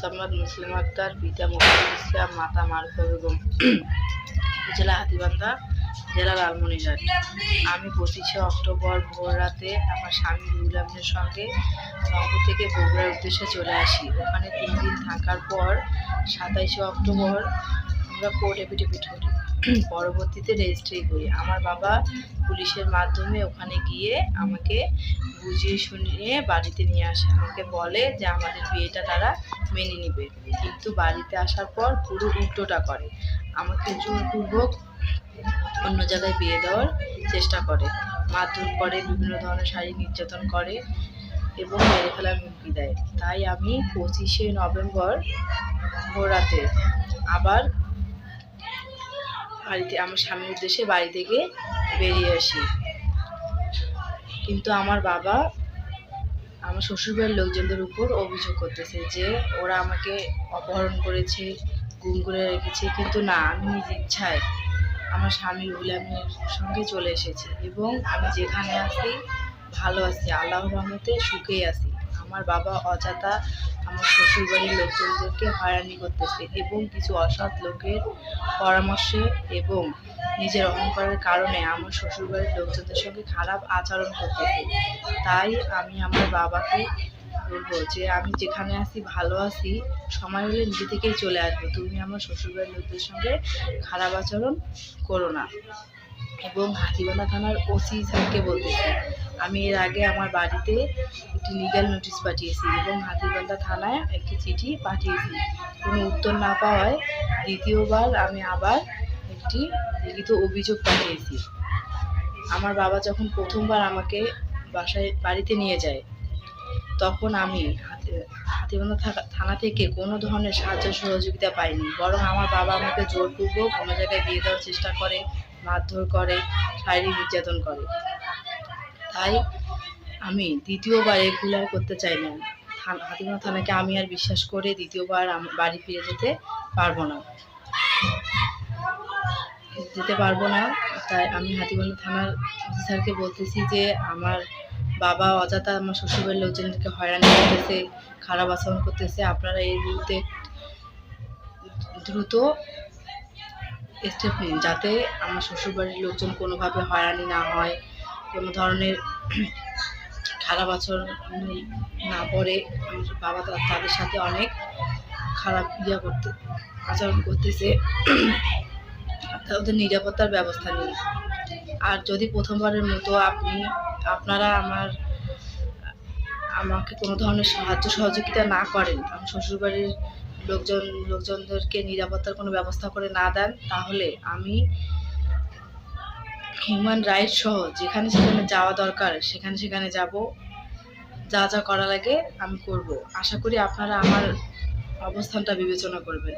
মোসাম্মদ মুসলিম আক্তার, পিতা মুফিদুল ইসলাম, মাতা মারুফা বেগম। জেলা হাতিবান্ধা জেলা লালমনিরহাট আমি পঁচিশে অক্টোবর ভোর রাতে আমার স্বামী রুহুল সঙ্গে রংপুর থেকে বগুড়ার উদ্দেশ্যে চলে আসি। ওখানে তিন দিন থাকার পর সাতাইশে অক্টোবর আমরা কোর্ট এফিডেভিট করি। পরবর্তীতে রেজিস্ট্রি করি। আমার বাবা পুলিশের মাধ্যমে ওখানে গিয়ে আমাকে বুঝিয়ে শুনিয়ে বাড়িতে নিয়ে আসে। আমাকে বলে যে আমাদের বিয়েটা তারা মেনে নেবে। কিন্তু বাড়িতে আসার পর পুরো উল্টোটা করে। আমাকে জোরপূর্বক অন্য জায়গায় বিয়ে দেওয়ার চেষ্টা করে। মারধর করে, বিভিন্ন ধরনের শারীরিক নির্যাতন করে এবং মেরে ফেলার হুমকি দেয়। তাই আমি পঁচিশে নভেম্বর ভোরাতে আবার বাড়িতে, আমার স্বামীর উদ্দেশ্যে বাড়ি থেকে বেরিয়ে আসি। কিন্তু আমার বাবা আমার শ্বশুরবাড়ির লোকজনদের উপর অভিযোগ করতেছে যে ওরা আমাকে অপহরণ করেছে, গুম করে রেখেছে। কিন্তু না, আমি নিজ ইচ্ছায় আমার স্বামী গুলামের সঙ্গে চলে এসেছি এবং আমি যেখানে আছি, ভালো আছি, আল্লাহর রহমতে সুখেই আছি। আমার বাবা অজাতা আমার শ্বশুরবাড়ির লোকজনদেরকে হয়রানি করতেছে এবং কিছু অসৎ লোকের পরামর্শে এবং নিজের অহংকারের কারণে আমার শ্বশুরবাড়ির লোকজনদের সঙ্গে খারাপ আচরণ করতেছে। তাই আমি আমার বাবাকে বলব যে, আমি যেখানে আছি, ভালো আছি। সময় হলে নিজে থেকেই চলে আসব। তুমি আমার শ্বশুরবাড়ির লোকদের সঙ্গে খারাপ আচরণ করো না। এবং হাতিবান্ধা থানার ওসি স্যারকে বলতেছি আমি এর আগে আমার বাড়িতে একটি লিগ্যাল নোটিশ পাঠিয়েছি এবং হাতিবান্ধা থানায় একটি চিঠি পাঠিয়েছি। কোনো উত্তর না পাওয়ায় দ্বিতীয়বার আমি আবার একটি লিখিত অভিযোগ পাঠিয়েছি। আমার বাবা যখন প্রথমবার আমাকে বাসায়, বাড়িতে নিয়ে যায়, তখন আমি হাতি- হাতিবান্ধা থানা থেকে কোনো ধরনের সাহায্য সহযোগিতা পাইনি। বরং আমার বাবা আমাকে জোরপূর্বক কোনো জায়গায় বিয়ে দেওয়ার চেষ্টা করে, মারধর করে, শারীরিক নির্যাতন করে। তাই আমি দ্বিতীয়বার রেগুলার করতে চাই না। হাতিবান্ধা থানাকে আমি আর বিশ্বাস করে দ্বিতীয়বার বাড়ি ফিরে যেতে পারব না। যেতে পারব না, তাই আমি হাতিবান্ধা থানার অফিসারকে বলতেছি যে আমার বাবা অজাতা আমার শ্বশুরবাড়ির লোকজনকে হয়রানি করতেছে, খারাপ আচরণ করতেছে, আপনারা এর বিরুদ্ধে দ্রুত স্টেপ নিন, যাতে আমার শ্বশুরবাড়ির লোকজন কোনোভাবে হয়রানি না হয়। কোনো ধরনের খারাপ আচরণ না পড়ে। আমার বাবা তাদের সাথে অনেক খারাপ ইয়া করতে আচরণ করতেছে। ওদের নিরাপত্তার ব্যবস্থা নিন। আর যদি প্রথমবারের মতো আপনি আপনারা আমার আমাকে কোনো ধরনের সাহায্য সহযোগিতা না করেন আমি শ্বশুরবাড়ির লোকজন লোকজনদেরকে নিরাপত্তার কোনো ব্যবস্থা করে না দেন, তাহলে আমি হিউম্যান রাইটস সহ, যেখানে সেখানে যাওয়া দরকার, সেখানে সেখানে যাব। যা যা করা লাগে আমি করব। আশা করি আপনারা আমার অবস্থানটা বিবেচনা করবেন।